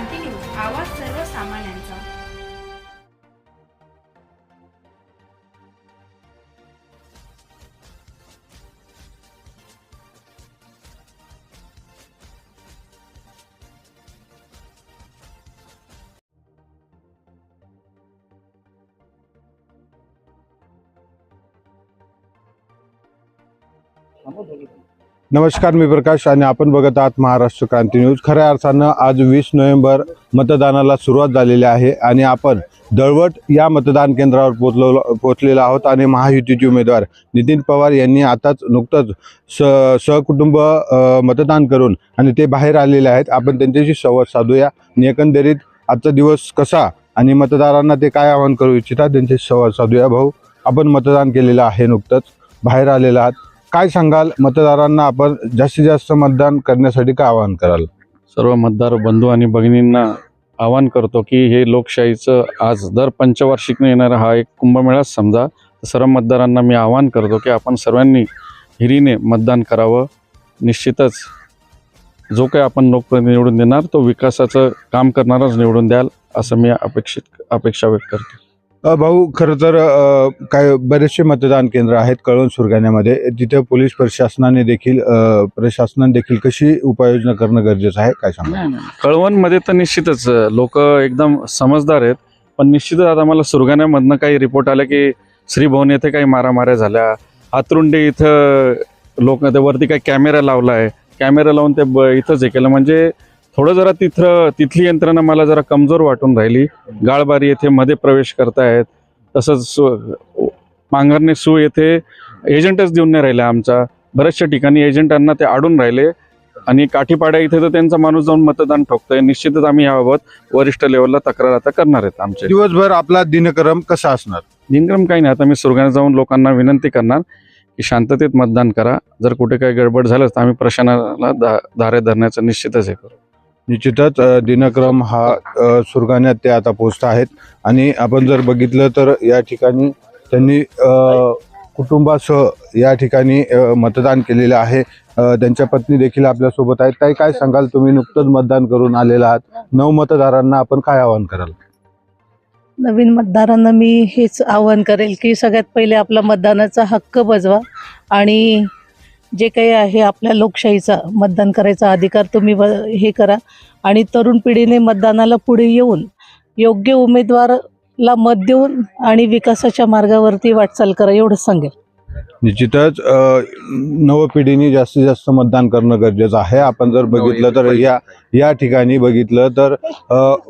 क्रांती news आवाज सर्वसामान्यांचा. नमस्कार मी प्रकाश आणि आपण बघत आहात महाराष्ट्र क्रांती न्यूज. खऱ्या अर्थानं आज वीस नोव्हेंबर मतदानाला सुरुवात झालेली आहे आणि आपण दळवट या मतदान केंद्रावर पोचलो पोचलेलो आहोत आणि महायुतीचे उमेदवार नितीन पवार यांनी आताच नुकतंच स सहकुटुंब मतदान करून आणि ते बाहेर आलेले आहेत. आपण त्यांच्याशी संवाद साधूया. आणि एकंदरीत आजचा दिवस कसा आणि मतदारांना ते काय आवाहन करू इच्छितात त्यांच्याशी संवाद साधूया भाऊ. आपण मतदान केलेलं आहे नुकतंच. बाहेर आलेलं आहात. काय सांगाल? मतदारांना आपण जास्तीत जास्त मतदान करण्यासाठी काय आवाहन कराल? सर्व मतदार बंधू आणि भगिनींना आवाहन करतो की हे लोकशाहीचं आज दर पंचवार्षिकने येणारा हा एक कुंभमेळाच समजा. सर्व मतदारांना मी आवाहन करतो की आपण सर्वांनी हिरीने मतदान करावं. निश्चितच जो काही आपण लोकप्रतिनिधी निवडून देणार तो विकासाचं काम करणारच निवडून द्याल असं मी अपेक्षित अपेक्षा व्यक्त करतो. भाऊ खरं तर काय बरेचसे मतदान केंद्र आहेत कळवण सुरगाण्यामध्ये. तिथे पोलीस प्रशासनाने देखील प्रशासनाने देखील कशी उपाययोजना करणं गरजेचं आहे? काय सांगा कळवणमध्ये तर निश्चितच लोक एकदम समजदार आहेत. पण निश्चितच आता मला सुरगाण्यामधनं काही रिपोर्ट आले की श्रीभवन येथे काही मारामाऱ्या झाल्या. हातरुंडे इथं लोक वरती काही कॅमेरा लावला आहे कॅमेरा लावून ते ब इथंच हे केलं. म्हणजे थोडं जरा तिथं तिथली यंत्रणा मला जरा कमजोर वाटून राहिली. गाळबारी येथे मध्ये प्रवेश करतायत. तसंच पांघरणे सू येथे एजंटच देऊन नाही राहिले आमचा. बऱ्याचशा ठिकाणी एजंटांना ते आडून राहिले. आणि काठीपाड्या इथे तर त्यांचा माणूस जाऊन मतदान ठोकतोय. निश्चितच आम्ही याबाबत वरिष्ठ लेवलला तक्रार आता करणार आहेत आमचे. दिवसभर आपला दिनक्रम कसा असणार? दिनक्रम काही नाही. आता मी सुरगाने जाऊन लोकांना विनंती करणार की शांततेत मतदान करा. जर कुठे काही गडबड झालं तर आम्ही प्रशासनाला धा धारे धरण्याचं निश्चितच हे करू. निश्चितच दिनक्रम हा सुरगाण्यात ते आता पोचत आहेत. आणि आपण जर बघितलं तर या ठिकाणी त्यांनी कुटुंबासह या ठिकाणी मतदान केलेलं आहे. त्यांच्या पत्नी देखील आपल्यासोबत आहेत. ताई काय सांगाल? तुम्ही नुकतंच मतदान करून आलेला आहात. नऊ मतदारांना आपण काय आवाहन कराल? नवीन मतदारांना मी हेच आवाहन करेल की सगळ्यात पहिले आपला मतदानाचा हक्क बजवा आणि जे काही आहे आपल्या लोकशाहीचा मतदान करायचा अधिकार तुम्ही व हे करा. आणि तरुण पिढीने मतदानाला पुढे येऊन योग्य उमेदवाराला मत देऊन आणि विकासाच्या मार्गावरती वाटचाल करा एवढंच सांगेल. निश्चितच नवपिढीने जास्तीत जास्त मतदान करणं गरजेचं आहे. आपण जर बघितलं तर या या ठिकाणी बघितलं तर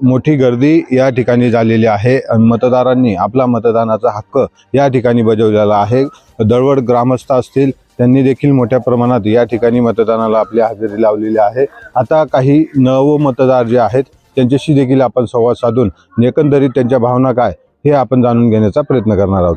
मोठी गर्दी या ठिकाणी झालेली आहे. आणि मतदारांनी आपला मतदानाचा हक्क या ठिकाणी बजावलेला आहे. दळवड ग्रामस्थ असतील त्यांनी देखील मोठ्या प्रमाणात या ठिकाणी मतदानाला आपली हजेरी लावलेली आहे. आता काही नव मतदार जे आहेत त्यांच्याशी देखील आपण संवाद साधून एकंदरीत त्यांच्या भावना काय हे आपण जाणून घेण्याचा प्रयत्न करणार आहोत.